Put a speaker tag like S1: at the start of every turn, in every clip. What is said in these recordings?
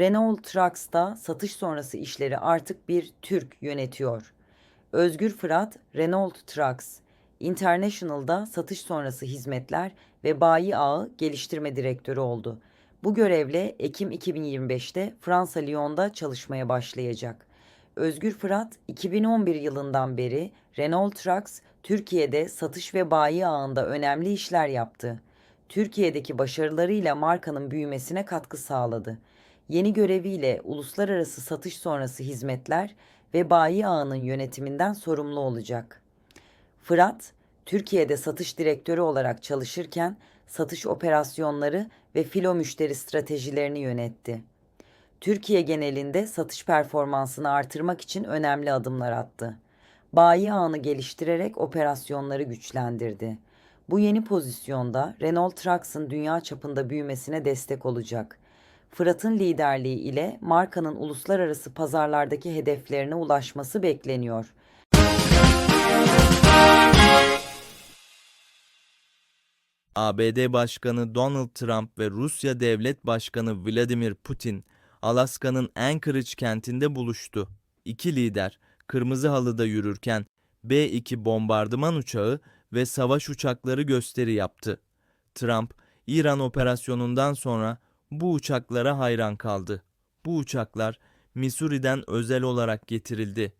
S1: Renault Trucks'ta satış sonrası işleri artık bir Türk yönetiyor. Özgür Fırat, Renault Trucks, International'da satış sonrası hizmetler ve bayi ağı geliştirme direktörü oldu. Bu görevle Ekim 2025'te Fransa Lyon'da çalışmaya başlayacak. Özgür Fırat 2011 yılından beri Renault Trucks Türkiye'de satış ve bayi ağında önemli işler yaptı. Türkiye'deki başarılarıyla markanın büyümesine katkı sağladı. Yeni göreviyle uluslararası satış sonrası hizmetler ve bayi ağının yönetiminden sorumlu olacak. Fırat, Türkiye'de satış direktörü olarak çalışırken satış operasyonları ve filo müşteri stratejilerini yönetti. Türkiye genelinde satış performansını artırmak için önemli adımlar attı. Bayi ağını geliştirerek operasyonları güçlendirdi. Bu yeni pozisyonda Renault Trucks'ın dünya çapında büyümesine destek olacak. Fırat'ın liderliği ile markanın uluslararası pazarlardaki hedeflerine ulaşması bekleniyor.
S2: ABD Başkanı Donald Trump ve Rusya Devlet Başkanı Vladimir Putin, Alaska'nın Anchorage kentinde buluştu. İki lider kırmızı halıda yürürken B-2 bombardıman uçağı ve savaş uçakları gösteri yaptı. Trump, İran operasyonundan sonra bu uçaklara hayran kaldı. Bu uçaklar Missouri'den özel olarak getirildi.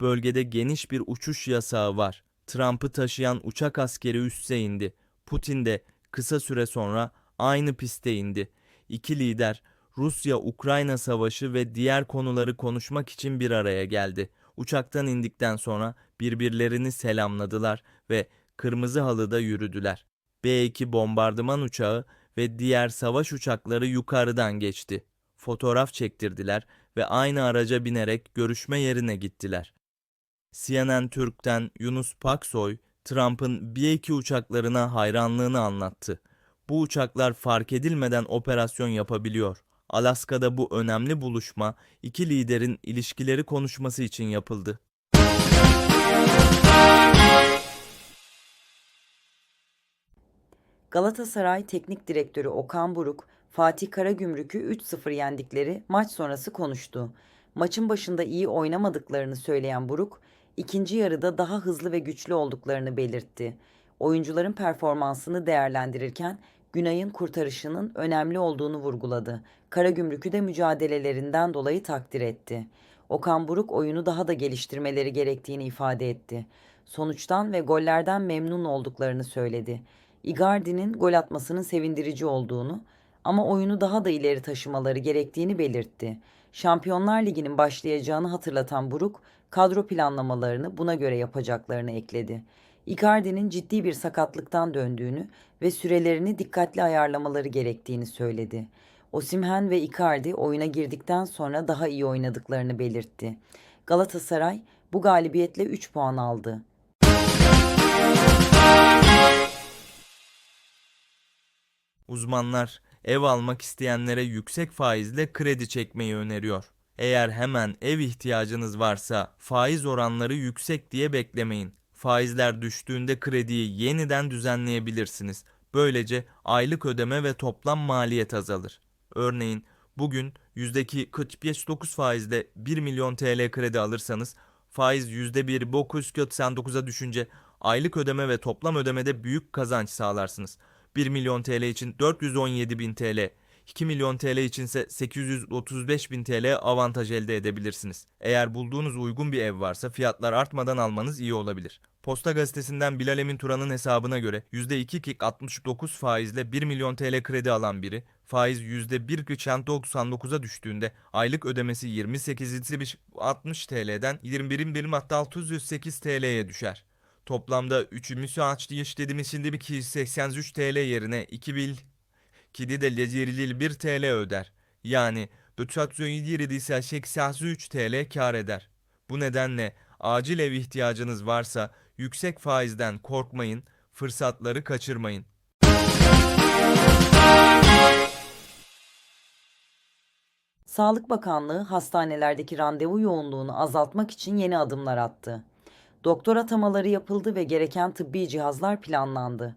S2: Bölgede geniş bir uçuş yasağı var. Trump'ı taşıyan uçak askeri üsse indi. Putin de kısa süre sonra aynı piste indi. İki lider Rusya-Ukrayna savaşı ve diğer konuları konuşmak için bir araya geldi. Uçaktan indikten sonra birbirlerini selamladılar ve kırmızı halıda yürüdüler. B-2 bombardıman uçağı ve diğer savaş uçakları yukarıdan geçti. Fotoğraf çektirdiler ve aynı araca binerek görüşme yerine gittiler. CNN Türk'ten Yunus Paksoy, Trump'ın B-2 uçaklarına hayranlığını anlattı. Bu uçaklar fark edilmeden operasyon yapabiliyor. Alaska'da bu önemli buluşma iki liderin ilişkileri konuşması için yapıldı.
S1: Galatasaray Teknik Direktörü Okan Buruk, Fatih Karagümrük'ü 3-0 yendikleri maç sonrası konuştu. Maçın başında iyi oynamadıklarını söyleyen Buruk, ikinci yarıda daha hızlı ve güçlü olduklarını belirtti. Oyuncuların performansını değerlendirirken Günay'ın kurtarışının önemli olduğunu vurguladı. Karagümrük'ü de mücadelelerinden dolayı takdir etti. Okan Buruk oyunu daha da geliştirmeleri gerektiğini ifade etti. Sonuçtan ve gollerden memnun olduklarını söyledi. Icardi'nin gol atmasının sevindirici olduğunu ama oyunu daha da ileri taşımaları gerektiğini belirtti. Şampiyonlar Ligi'nin başlayacağını hatırlatan Buruk, kadro planlamalarını buna göre yapacaklarını ekledi. Icardi'nin ciddi bir sakatlıktan döndüğünü ve sürelerini dikkatli ayarlamaları gerektiğini söyledi. Osimhen ve Icardi oyuna girdikten sonra daha iyi oynadıklarını belirtti. Galatasaray bu galibiyetle 3 puan aldı.
S2: Uzmanlar ev almak isteyenlere yüksek faizle kredi çekmeyi öneriyor. Eğer hemen ev ihtiyacınız varsa faiz oranları yüksek diye beklemeyin. Faizler düştüğünde krediyi yeniden düzenleyebilirsiniz. Böylece aylık ödeme ve toplam maliyet azalır. Örneğin bugün yüzdeki 45.9 faizle 1 milyon TL kredi alırsanız faiz %1 999'a düşünce aylık ödeme ve toplam ödemede büyük kazanç sağlarsınız. 1 milyon TL için 417 bin TL, 2 milyon TL içinse 835 bin TL avantaj elde edebilirsiniz. Eğer bulduğunuz uygun bir ev varsa fiyatlar artmadan almanız iyi olabilir. Posta gazetesinden Bilal Emin Turan'ın hesabına göre %2 kick 69 faizle 1 milyon TL kredi alan biri, faiz %1 99'a düştüğünde aylık ödemesi 28 60 TL'den 21 birim hatta 608 TL'ye düşer. Toplamda üçümüzü açtı dediğimiz şimdi bir 283 TL yerine 2 bil kidi de lecerili 1 TL öder. Yani 407 ise 83 TL kar eder. Bu nedenle acil ev ihtiyacınız varsa yüksek faizden korkmayın, fırsatları kaçırmayın.
S1: Sağlık Bakanlığı hastanelerdeki randevu yoğunluğunu azaltmak için yeni adımlar attı. Doktor atamaları yapıldı ve gereken tıbbi cihazlar planlandı.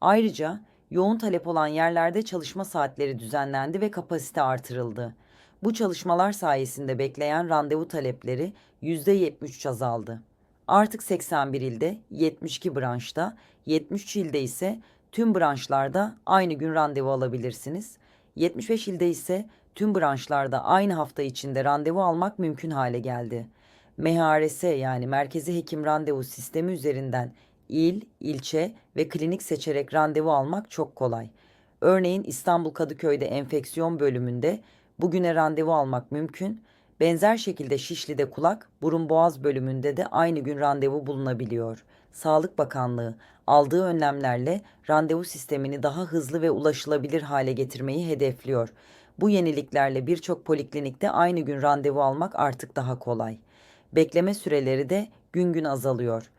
S1: Ayrıca yoğun talep olan yerlerde çalışma saatleri düzenlendi ve kapasite artırıldı. Bu çalışmalar sayesinde bekleyen randevu talepleri %73 azaldı. Artık 81 ilde, 72 branşta, 73 ilde ise tüm branşlarda aynı gün randevu alabilirsiniz. 75 ilde ise tüm branşlarda aynı hafta içinde randevu almak mümkün hale geldi. MHRS yani Merkezi Hekim Randevu Sistemi üzerinden il, ilçe ve klinik seçerek randevu almak çok kolay. Örneğin İstanbul Kadıköy'de enfeksiyon bölümünde bugüne randevu almak mümkün. Benzer şekilde Şişli'de kulak, burun boğaz bölümünde de aynı gün randevu bulunabiliyor. Sağlık Bakanlığı aldığı önlemlerle randevu sistemini daha hızlı ve ulaşılabilir hale getirmeyi hedefliyor. Bu yeniliklerle birçok poliklinikte aynı gün randevu almak artık daha kolay. Bekleme süreleri de gün gün azalıyor.